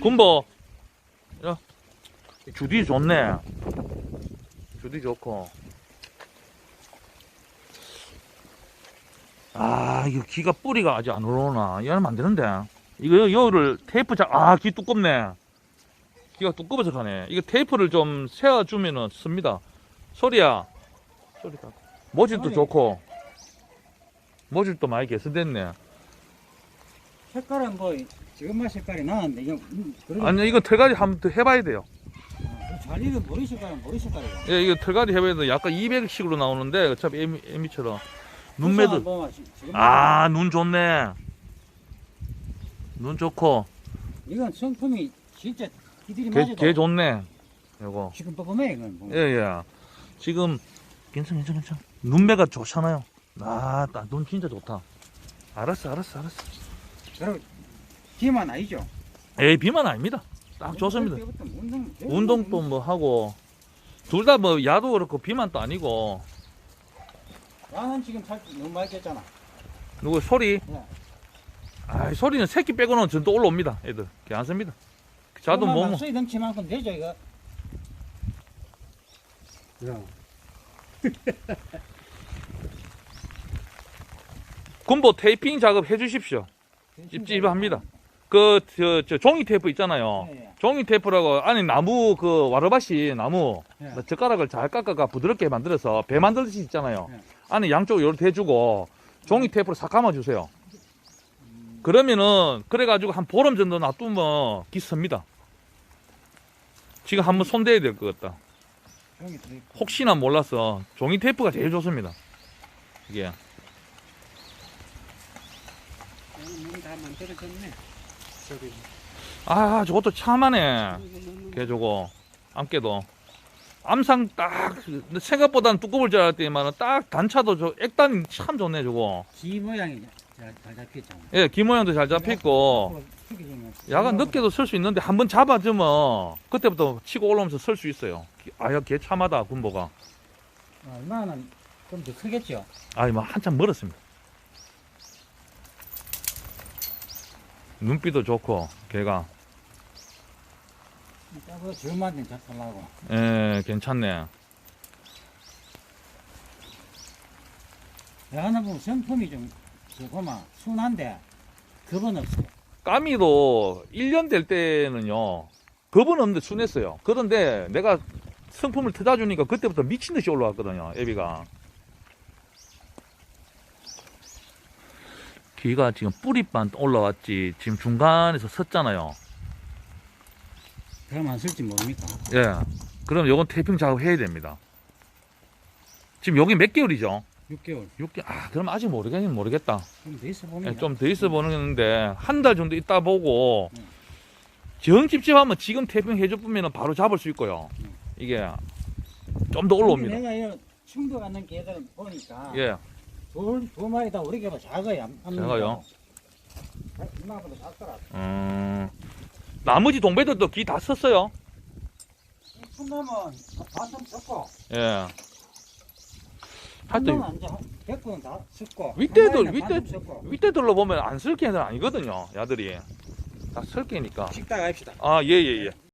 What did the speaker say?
군보. 야, 주디 좋네. 주디 좋고. 아, 이거 기가 뿌리가 아직 안 올라오나. 이러면 안 되는데. 이거 여를 테이프 자, 아, 기 두껍네. 기가 두꺼워서 가네. 이거 테이프를 좀 세워주면은 씁니다. 소리야. 소리가. 모질도. 좋고. 모질도 많이 개선됐네. 색깔은 뭐 지금만 색깔이 나는데 이거 음, 그래도 아니, 이거 털갈이 한번 더 해봐야 돼요. 그 자리는 머리 색깔은 머리 색깔이야. 예, 이거 털갈이 해봐도 약간 200식으로 나오는데 어차피 에미, 에미처럼. 눈매도. 뭐 지금 아눈 좋네. 눈 좋고. 이건 성품이 진짜 기들이 개, 맞아도 개 좋네. 요거. 지금 뻔뻔해 이건. 뭐. 예예. 지금 괜찮 괜찮 괜찮 눈매가 좋잖아요. 아눈 진짜 좋다. 알았어 알았어 알았어 그리고 기만 아니죠. 에이 비만 아닙니다 딱 좋습니다 운동 운동도 뭐 하고 둘 다 뭐 야도 그렇고 비만도 아니고 나는 지금 살 너무 많이 쪘잖아. 누구 소리 네. 아 소리는 새끼 빼고는 전또 올라옵니다 애들 괜찮습니다 자도 뭐 소리 덩치만큼 되죠 이거. 군보 테이핑 작업 해주십시오. 찝찝합니다. 그, 저, 저, 종이 테이프 있잖아요. 예, 예. 종이 테이프라고, 안에 나무, 그, 와르바시 나무, 예. 젓가락을 잘 깎아가 부드럽게 만들어서 배 만들듯이 있잖아요. 예. 안에 양쪽으로 이렇게 해주고, 종이 테이프로 싹 감아주세요. 그러면은, 그래가지고 한 보름 정도 놔두면 기습니다. 지금 한번 손대야 될 것 같다. 혹시나 몰라서 종이 테이프가 제일 좋습니다. 이게. 문다 만들어졌네. 저기 아, 저것도 참하네. 걔 저거 암깨도 암상 딱 생각보다는 두꺼울 줄 알았더니만 딱 단차도 저 액단이 참 좋네 저거 기 모양이 잘, 잘 잡혔잖아. 예 기 모양도 잘 잡혔고 야간 늦게도 쓸 수 있는데 한번 잡아주면 그때부터 치고 올라오면서 쓸 수 있어요 아야 걔 참하다 군보가 얼마나 좀 더 크겠죠. 아이 뭐 한참 멀었습니다 눈빛도 좋고 이따가 주말에 잡으려고. 예 괜찮네 야간에 보면 성품이 좀 저거만 순한데 겁은 없어요. 까미도 1년 될 때는요, 겁은 없는데 순했어요. 그런데 내가 성품을 터다 주니까 그때부터 미친 듯이 올라왔거든요, 애비가. 귀가 지금 뿌리반 올라왔지, 지금 중간에서 섰잖아요. 그럼 안 쓸지 모르니까. 예. 그럼 요건 테이핑 작업 해야 됩니다. 지금 여기 몇 개월이죠? 6개월. 6개월. 아, 그럼 아직 모르겠긴 모르겠다. 좀 더 있어 보면. 예, 좀더 있어 보는데 한 달 정도 있다 보고 음. 정 찝찝하면 지금 태핑 해줘 보면 바로 잡을 수 있고요. 음. 이게 좀 더 올라옵니다. 내가 이런 충도 갖는 개들 보니까 예, 둘, 두 마리 다 우리 개보다 작아요. 한- 한 작아요? 명. 이마보다 작더라. 음, 나머지 동배들도 기다 썼어요. 큰 놈은 반좀 섞고, 예, 한 하여튼 놈은 이제 백구는 다한 마리는 윗대-. 윗대들로 보면 안 쓸 개는 아니거든요. 야들이 다 쓸 개니까. 식당 갑시다. 아, 예, 예, 예.